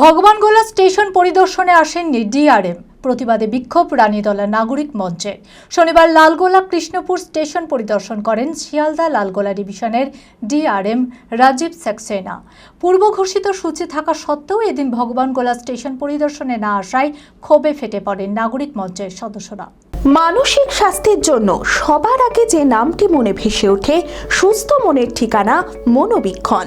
Bhagwangola station পরিদর্শনে আসেননি DRM. প্রতিবাদে বিক্ষোভ রানীতলা নাগরিক মঞ্চে। শনিবার লালগোলা কৃষ্ণপুর স্টেশন পরিদর্শন করেন শিয়ালদা লালগোলা ডিভিশনের ডিআরএম রাজীব সাক্সেনা। পূর্ব ঘোষিত সূচি থাকা সত্ত্বেও এদিন ভগবানগোলা স্টেশন পরিদর্শনে না আসায় ক্ষোভে ফেটে পড়েন নাগরিক মঞ্চের সদস্যরা। মানসিক স্বাস্থ্যের জন্য সবার আগে যে নামটি মনে ভেসে ওঠে, সুস্থ মনের ঠিকানা মনোবীক্ষণ।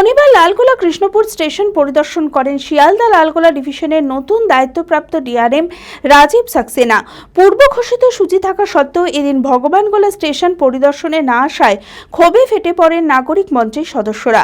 শনিবার লালগোলা কৃষ্ণপুর স্টেশন পরিদর্শন করেন শিয়ালদা লালগোলা ডিভিশনের নতুন দায়িত্বপ্রাপ্ত ডিআরএম রাজীব সাক্সেনা। পূর্ব ঘোষিত সূচি থাকা সত্ত্বেও এদিন ভগবানগোলা স্টেশন পরিদর্শনে না আসায় ক্ষোভে ফেটে পড়েন নাগরিক মঞ্চের সদস্যরা।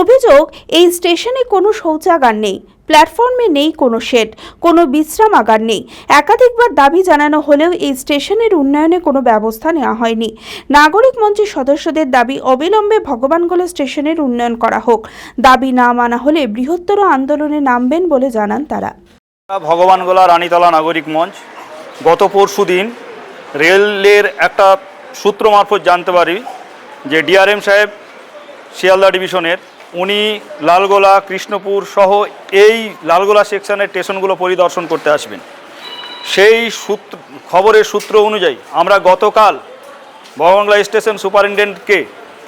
অভিযোগ, এই স্টেশনে কোনো শৌচাগার নেই। প্ল্যাটফর্মে নেই কোনো শেড, কোনো বিশ্রামাগার নেই। একাধিকবার দাবি জানানো হলেও এই স্টেশনের উন্নয়নে কোনো ব্যবস্থা নেওয়া হয়নি। নাগরিক মঞ্চের সদস্যদের দাবি অবিলম্বে ভগবানগোলা স্টেশনের উন্নয়ন করা হোক। দাবি না মানা হলে বৃহত্তর আন্দোলনে নামবেন বলে জানান তারা। ভগবানগোলা রানীতলা নাগরিক মঞ্চ, গত পরশু দিন রেলের একটা সূত্র মারফত জানতে পারি যে ডিআরএম সাহেব শিয়ালদা ডিভিশনের উনি লালগোলা, কৃষ্ণপুর সহ এই লালগোলা সেকশনের স্টেশনগুলো পরিদর্শন করতে আসবেন। সেই সূত্র, খবরের সূত্র অনুযায়ী আমরা গতকাল ভগবানগোলা স্টেশন সুপারিনটেন্ডেন্টকে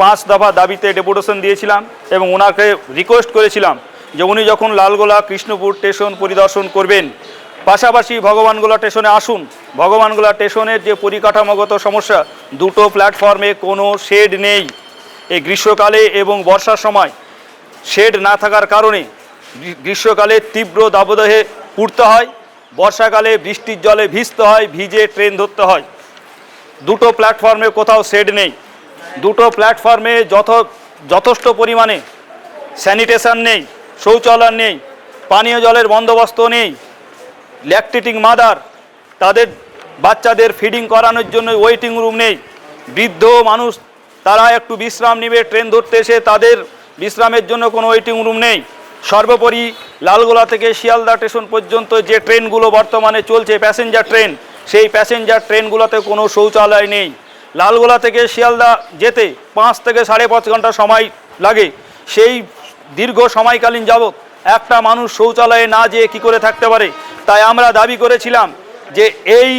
পাঁচ দফা দাবিতে ডেপুটেশন দিয়েছিলাম এবং ওনাকে রিকোয়েস্ট করেছিলাম যে উনি যখন লালগোলা, কৃষ্ণপুর স্টেশন পরিদর্শন করবেন, পাশাপাশি ভগবানগোলা স্টেশনে আসুন। ভগবানগোলা স্টেশনের যে পরিকাঠামোগত সমস্যা, দুটো প্ল্যাটফর্মে কোনো শেড নেই। এই গ্রীষ্মকালে এবং বর্ষার সময় শেড না থাকার কারণে গ্রীষ্মকালে তীব্র দাবদাহে পুড়তে হয়, বর্ষাকালে বৃষ্টির জলে ভিজতে হয়, ভিজে ট্রেন ধরতে হয়। দুটো প্ল্যাটফর্মে কোথাও শেড নেই। দুটো প্ল্যাটফর্মে যথ যথেষ্ট পরিমাণে স্যানিটেশন নেই, শৌচালয় নেই, পানীয় জলের বন্দোবস্ত নেই ল্যাকটেটিং মাদার তাদের বাচ্চাদের ফিডিং করানোর জন্য ওয়েটিং রুম নেই। বৃদ্ধ মানুষ, তারা একটু বিশ্রাম নেবে, ট্রেন ধরতে এসে তাদের বিশ্রামের জন্য কোনো ওয়েটিং রুম নেই। সর্বোপরি লালগোলা থেকে শিয়ালদা স্টেশন পর্যন্ত যে ট্রেনগুলো বর্তমানে চলছে প্যাসেঞ্জার ট্রেন সেই প্যাসেঞ্জার ট্রেনগুলোতে কোনো শৌচালয় নেই। লালগোলা থেকে শিয়ালদা যেতে পাঁচ থেকে সাড়ে পাঁচ ঘণ্টা সময় লাগে। সেই দীর্ঘ সময়কালীন যাবৎ একটা মানুষ শৌচালয়ে না যেয়ে কী করে থাকতে পারে? তাই আমরা দাবি করেছিলাম যে এই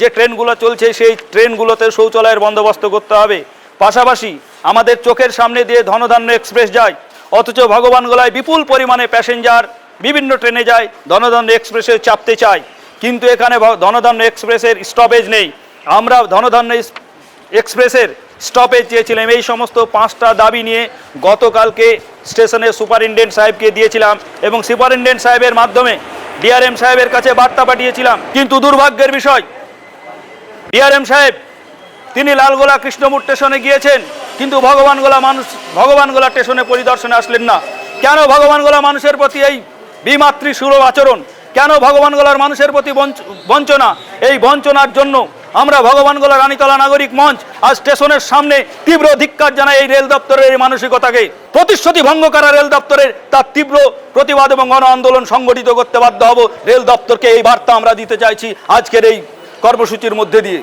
যে ট্রেনগুলো চলছে, সেই ট্রেনগুলোতে শৌচালয়ের বন্দোবস্ত করতে হবে। পাশাপাশি আমাদের চোখের সামনে দিয়ে ধনধান্য এক্সপ্রেস যায়। অথচ ভগবানগোলায় বিপুল পরিমাণে প্যাসেঞ্জার বিভিন্ন ট্রেনে যায়, ধনধান্য এক্সপ্রেসে চাপতে চায়। কিন্তু এখানে ধনধান্য এক্সপ্রেসের স্টপেজ নেই। আমরা ধনধান্য এক্সপ্রেসের স্টপেজ চেয়েছিলাম। এই সমস্ত পাঁচটা দাবি নিয়ে গতকালকে স্টেশনের সুপারিনটেন্ডেন্ট সাহেবকে দিয়েছিলাম এবং সুপারিনটেন্ডেন্ট সাহেবের মাধ্যমে ডিআরএম সাহেবের কাছে বার্তা পাঠিয়েছিলাম। কিন্তু দুর্ভাগ্যের বিষয়, ডিআরএম সাহেব, তিনি লালগোলা কৃষ্ণমূর স্টেশনে গিয়েছেন। কিন্তু ভগবানগোলা মানুষ, ভগবানগোলা স্টেশনে পরিদর্শনে আসলেন না। কেন ভগবানগোলা মানুষের প্রতি এই বিমাতৃ সুলভ আচরণ? কেন ভগবানগোলার মানুষের প্রতি বঞ্চ- বঞ্চনা? এই বঞ্চনার জন্য আমরা ভগবানগোলা রানীতলা নাগরিক মঞ্চ আজ স্টেশনের সামনে তীব্র ধিক্কার জানাই এই রেল দপ্তরের এই মানসিকতাকে। প্রতিশ্রুতি ভঙ্গ করা রেল দপ্তরের তার তীব্র প্রতিবাদ এবং গণ আন্দোলন সংগঠিত করতে বাধ্য হব। রেল দপ্তরকে এই বার্তা আমরা দিতে চাইছি আজকের এই কর্মসূচির মধ্যে দিয়ে।